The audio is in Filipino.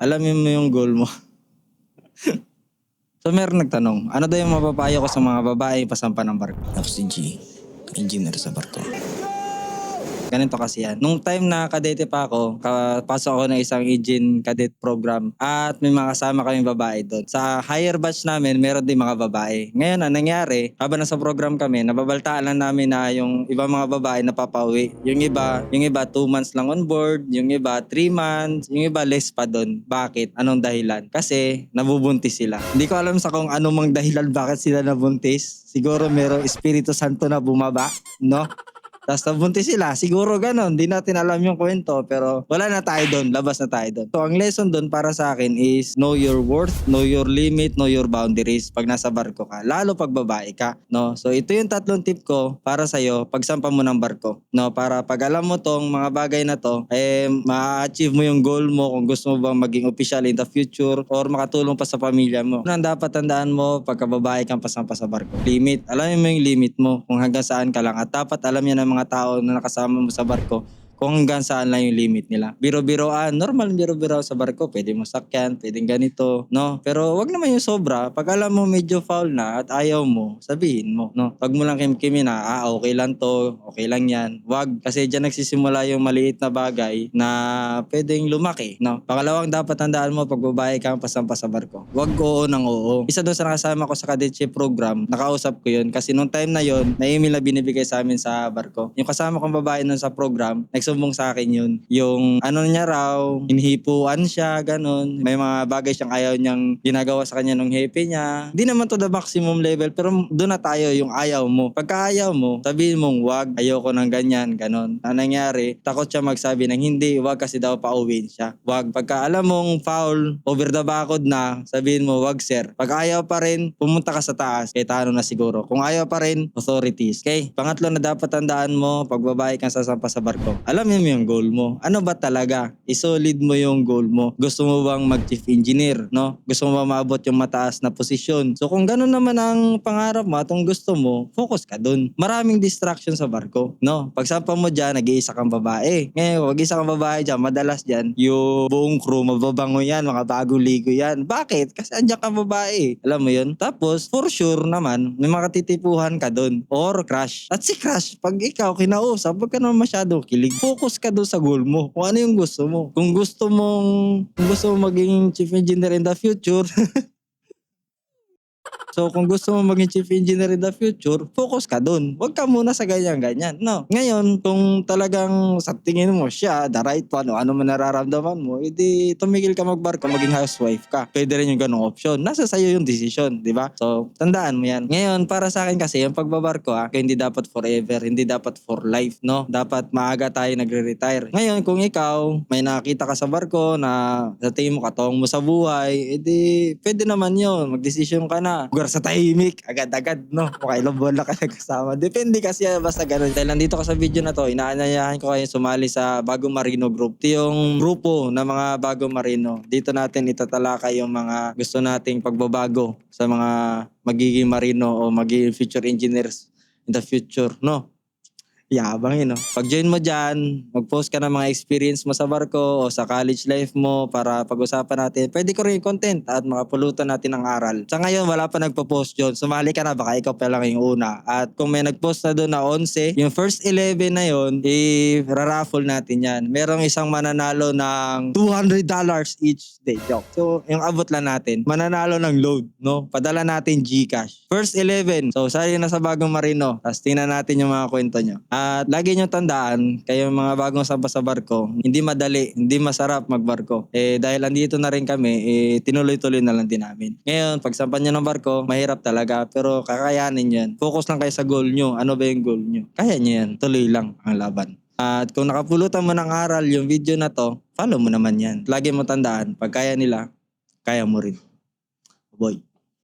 alamin mo yung goal mo. so meron nagtanong, ano daw yung mapapayo ko sa mga babae pasampa ng barko? Ako si G, engineer sa barko. Ganito kasi yan. Nung time na kadete pa ako, kapasok ako ng isang engine cadet program at may mga kasama kaming babae doon. Sa higher batch namin, meron din mga babae. Ngayon, ang nangyari, habang nasa program kami, nababaltaan lang namin na yung ibang mga babae napapauwi. Yung iba, yung iba 2 months lang on board, yung iba 3 months, yung iba less pa doon. Bakit? Anong dahilan? Kasi nabubuntis sila. Hindi ko alam sa kung anong mang dahilan bakit sila nabuntis. Siguro merong Espiritu Santo na bumaba, no? Tapos nabuntis sila. Siguro ganon. Di natin alam yung kwento. Pero wala na tayo doon. Labas na tayo doon. So ang lesson doon para sa akin is know your worth, know your limit, know your boundaries pag nasa barko ka. Lalo pag babae ka. No? So ito yung tatlong tip ko para sa'yo pag sampa mo ng barko. No? Para pag alam mo tong mga bagay na to, eh ma-achieve mo yung goal mo kung gusto mo bang maging official in the future or makatulong pa sa pamilya mo. Ano dapat tandaan mo pagka babae kang pasampa sa barko? Limit. Alamin mo yung limit mo kung hanggang saan ka lang. At dapat alam yan ng mga tao na nakasama mo sa barko kung hanggang saan lang yung limit nila. Biro-biroan, normal biro-biro sa barko, pwede mo sakyan, pwedeng ganito, no? Pero wag naman yung sobra. Pag alam mo medyo foul na at ayaw mo, sabihin mo, no? Pag mo lang kim na, ah, okay lang to, okay lang yan. Wag, kasi dyan nagsisimula yung maliit na bagay na pwedeng lumaki, no? Pangalawang dapat tandaan mo pag babae kang pasampa sa barko. Wag oo ng oo. Isa doon sa nakasama ko sa cadetship program, nakausap ko yun kasi nung time na yun, na email na binibigay sa amin sa barko. Yung kasama kong babae nun sa program, nagsumbong sa akin yun. Yung ano niya raw, inhipuan siya, ganun. May mga bagay siyang ayaw niyang ginagawa sa kanya nung hepe niya. Hindi naman to the maximum level, pero doon na tayo yung ayaw mo. Pagka ayaw mo, sabihin mong wag, ayoko ng ganyan, ganun. Ang nangyari, takot siya magsabi ng hindi, wag kasi daw pauwiin siya. Wag. Pagka alam mong foul, over the bakod na, sabihin mo, wag sir. Pag ayaw pa rin, pumunta ka sa taas. Kaya tano na siguro. Kung ayaw pa rin, authorities. Okay? Pangatlo na dapat tandaan mo, pag babae kang sasampa sa barko. Alam mo yung goal mo. Ano ba talaga? Isolid mo yung goal mo. Gusto mo bang mag-chief engineer? No? Gusto mo ba maabot yung mataas na posisyon? So kung ganun naman ang pangarap mo at gusto mo, focus ka dun. Maraming distraction sa barko. No? Pagsampa mo dyan, nag-iisa kang babae. Ngayon, wag isa kang babae dyan, madalas dyan, yung buong crew, mababango yan, mga bagong ligo yan. Bakit? Kasi andyan kang babae. Alam mo yun? Tapos, for sure naman, may makatitipuhan ka dun. Or crush. At si crush, pag ikaw kinausap, wag ka naman masyado kilig. Focus ka dun sa goal mo. Kung ano yung gusto mo. Kung gusto mong, kung gusto mo maging chief engineer in the future, So kung gusto mo maging chief engineer in the future, focus ka dun. Huwag ka muna sa ganyan-ganyan. No. Ngayon, kung talagang sa tingin mo siya, the right one, o ano man nararamdaman mo, edi tumigil ka magbarko, maging housewife ka. Pwede rin yung ganong option. Nasa sayo yung decision, di ba? So, tandaan mo yan. Ngayon, para sa akin kasi, yung pagbabarko, ah, hindi dapat forever, hindi dapat for life, no? Dapat maaga tayo nagre-retire. Ngayon, kung ikaw, may nakita ka sa barko na sa tingin mo katong mo sa buhay, edi pwede naman yun. Magdesisyon ka na. Lugar sa tahimik, agad-agad, no? Makailang buwan na ka nagkasama. Depende kasi basta ganun. Dahil nandito ka sa video na to, inaanyayahan ko kayo sumali sa Bagong Marino Group. Ito yung grupo ng mga Bagong Marino. Dito natin itatalakay yung mga gusto nating pagbabago sa mga magiging marino o magiging future engineers in the future, no? Yabang yun, no? Pag-join mo dyan, mag-post ka ng mga experience mo sa barko o sa college life mo para pag-usapan natin. Pwede ko rin yung content at makapulutan natin ng aral. Sa ngayon, wala pa nagpo-post yun. Sumali ka na, baka ikaw pa lang yung una. At kung may nag-post na doon na 11, yung first 11 na yun, i-raffle natin yan. Merong isang mananalo ng $200 each day. Joke. So, yung abot lang natin, mananalo ng load, no? Padala natin Gcash. First 11. So, sali na sa bagong marino. Tapos tingnan natin yung mga kwento nyo. At lagi nyo tandaan, kayo mga bagong samba sa barko, hindi madali, hindi masarap magbarko. Eh, dahil andito na rin kami, eh, tinuloy-tuloy na lang din namin. Ngayon, pag sampan nyo ng barko, mahirap talaga, pero kakayanin yan. Focus lang kayo sa goal nyo. Ano ba yung goal nyo? Kaya nyo yan. Tuloy lang ang laban. At kung nakapulutan mo ng aral yung video na to, follow mo naman yan. Lagi mo tandaan, pag kaya nila, kaya mo rin. Boy.